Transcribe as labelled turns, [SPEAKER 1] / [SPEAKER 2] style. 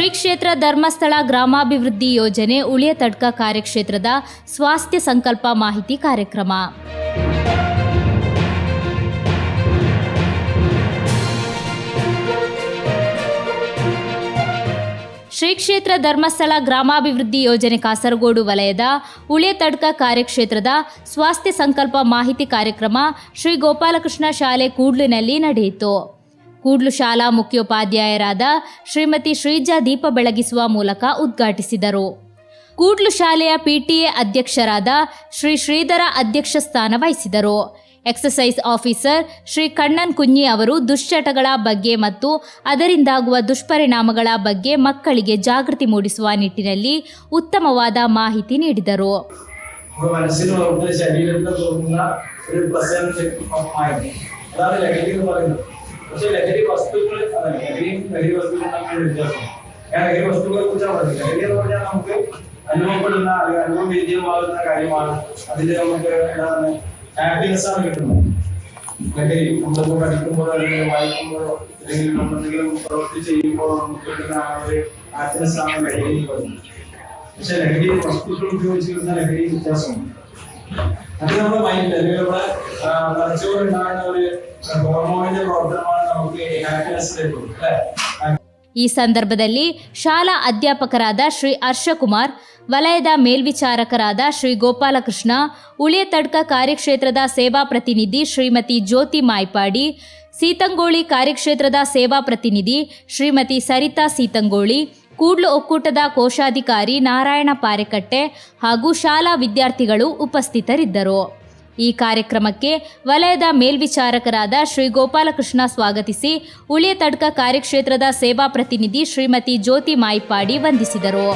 [SPEAKER 1] ಶ್ರೀ ಕ್ಷೇತ್ರ ಧರ್ಮಸ್ಥಳ ಗ್ರಾಮಾಭಿವೃದ್ಧಿ ಯೋಜನೆ ಉಳಿಯ ತಡ್ಕ ಕಾರ್ಯಕ್ಷೇತ್ರದ ಸ್ವಾಸ್ಥ್ಯ ಸಂಕಲ್ಪ ಮಾಹಿತಿ ಕಾರ್ಯಕ್ರಮ. ಶ್ರೀ ಕ್ಷೇತ್ರ ಧರ್ಮಸ್ಥಳ ಗ್ರಾಮಾಭಿವೃದ್ಧಿ ಯೋಜನೆ ಕಾಸರಗೋಡು ವಲಯದ ಉಳಿಯ ತಡ್ಕ ಕಾರ್ಯಕ್ಷೇತ್ರದ ಸ್ವಾಸ್ಥ್ಯ ಸಂಕಲ್ಪ ಮಾಹಿತಿ ಕಾರ್ಯಕ್ರಮ ಶ್ರೀ ಗೋಪಾಲಕೃಷ್ಣ ಶಾಲೆ ಕೂಡ್ಲಿನಲ್ಲಿ ನಡೆಯಿತು. ಕೂಡ್ಲು ಶಾಲಾ ಮುಖ್ಯೋಪಾಧ್ಯಾಯರಾದ ಶ್ರೀಮತಿ ಶ್ರೀಜಾ ದೀಪ ಬೆಳಗಿಸುವ ಮೂಲಕ ಉದ್ಘಾಟಿಸಿದರು. ಕೂಡ್ಲು ಶಾಲೆಯ ಪಿಟಿಎ ಅಧ್ಯಕ್ಷರಾದ ಶ್ರೀ ಶ್ರೀಧರ ಅಧ್ಯಕ್ಷ ಸ್ಥಾನ ವಹಿಸಿದರು. ಎಕ್ಸಸೈಸ್ ಆಫೀಸರ್ ಶ್ರೀ ಕಣ್ಣನ್ ಕುഞ്ഞಿ ಅವರು ದುಶ್ಚಟಗಳ ಬಗ್ಗೆ ಮತ್ತು ಅದರಿಂದಾಗುವ ದುಷ್ಪರಿಣಾಮಗಳ ಬಗ್ಗೆ ಮಕ್ಕಳಿಗೆ ಜಾಗೃತಿ ಮೂಡಿಸುವ ನಿಟ್ಟಿನಲ್ಲಿ ಉತ್ತಮವಾದ ಮಾಹಿತಿ ನೀಡಿದರು.
[SPEAKER 2] പക്ഷെ ലഹരി വസ്തുക്കൾ ലഹരിയും ലഹരി വസ്തുക്കളും തമ്മിലുള്ള വ്യത്യാസം. ഞാൻ ലഹരി വസ്തുക്കളെ കുറിച്ചാണ് പറഞ്ഞത്. ലഹരി എന്ന് പറഞ്ഞാൽ നമുക്ക് അനുഭവപ്പെടുന്ന അല്ലെങ്കിൽ അനുഭവവേദ്യമാകുന്ന കാര്യമാണ്. അതിൽ നമുക്ക് എന്താണ് ഹാപ്പിനെസ് ആണ് കിട്ടുന്നത്. ലഹരി നമ്മളിപ്പോൾ പഠിക്കുമ്പോഴോ അല്ലെങ്കിൽ വായിക്കുമ്പോഴോ അല്ലെങ്കിൽ നമ്മൾ എന്തെങ്കിലും പ്രവൃത്തി ചെയ്യുമ്പോഴോ നമുക്ക് കിട്ടുന്ന ആ ഒരു ഹാപ്പിനെസ് ആണ് ലഹരി എന്ന് പറയുന്നത്. പക്ഷെ ലഹരി വസ്തുക്കൾ ഉപയോഗിച്ച് കിട്ടുന്ന ലഹരി വ്യത്യാസമുണ്ട്. അത് നമ്മുടെ മൈൻഡിൽ അല്ലെങ്കിൽ നമ്മുടെ ആ, തലച്ചോറുണ്ടാകുന്ന ഒരു ഹോർമോണിന്റെ പ്രവർത്തനമാണ് നമുക്ക് ഹാപ്പിനെസ് തരുന്നത് അല്ലെ
[SPEAKER 1] ಈ ಸಂದರ್ಭದಲ್ಲಿ ಶಾಲಾ ಅಧ್ಯಾಪಕರಾದ ಶ್ರೀ ಹರ್ಷಕುಮಾರ್ ವಲಯದ ಮೇಲ್ವಿಚಾರಕರಾದ ಶ್ರೀ ಗೋಪಾಲಕೃಷ್ಣ ಉಳಿಯ ತಡ್ಕ ಕಾರ್ಯಕ್ಷೇತ್ರದ ಸೇವಾ ಪ್ರತಿನಿಧಿ ಶ್ರೀಮತಿ ಜ್ಯೋತಿ ಮಾಯ್ಪಾಡಿ ಸೀತಂಗೋಳಿ ಕಾರ್ಯಕ್ಷೇತ್ರದ ಸೇವಾ ಪ್ರತಿನಿಧಿ ಶ್ರೀಮತಿ ಸರಿತಾ ಸೀತಂಗೋಳಿ ಕೂಡ್ಲು ಒಕ್ಕೂಟದ ಕೋಶಾಧಿಕಾರಿ ನಾರಾಯಣ ಪಾರೆಕಟ್ಟೆ ಹಾಗೂ ಶಾಲಾ ವಿದ್ಯಾರ್ಥಿಗಳು ಉಪಸ್ಥಿತರಿದ್ದರು. ಈ ಕಾರ್ಯಕ್ರಮಕ್ಕೆ ವಲಯದ ಮೇಲ್ವಿಚಾರಕರಾದ ಶ್ರೀ ಗೋಪಾಲಕೃಷ್ಣ ಸ್ವಾಗತಿಸಿ, ಉಳಿಯ ತಡ್ಕ ಕಾರ್ಯಕ್ಷೇತ್ರದ ಸೇವಾ ಪ್ರತಿನಿಧಿ ಶ್ರೀಮತಿ ಜ್ಯೋತಿ ಮಾಯಿಪಾಡಿ ವಂದಿಸಿದರು.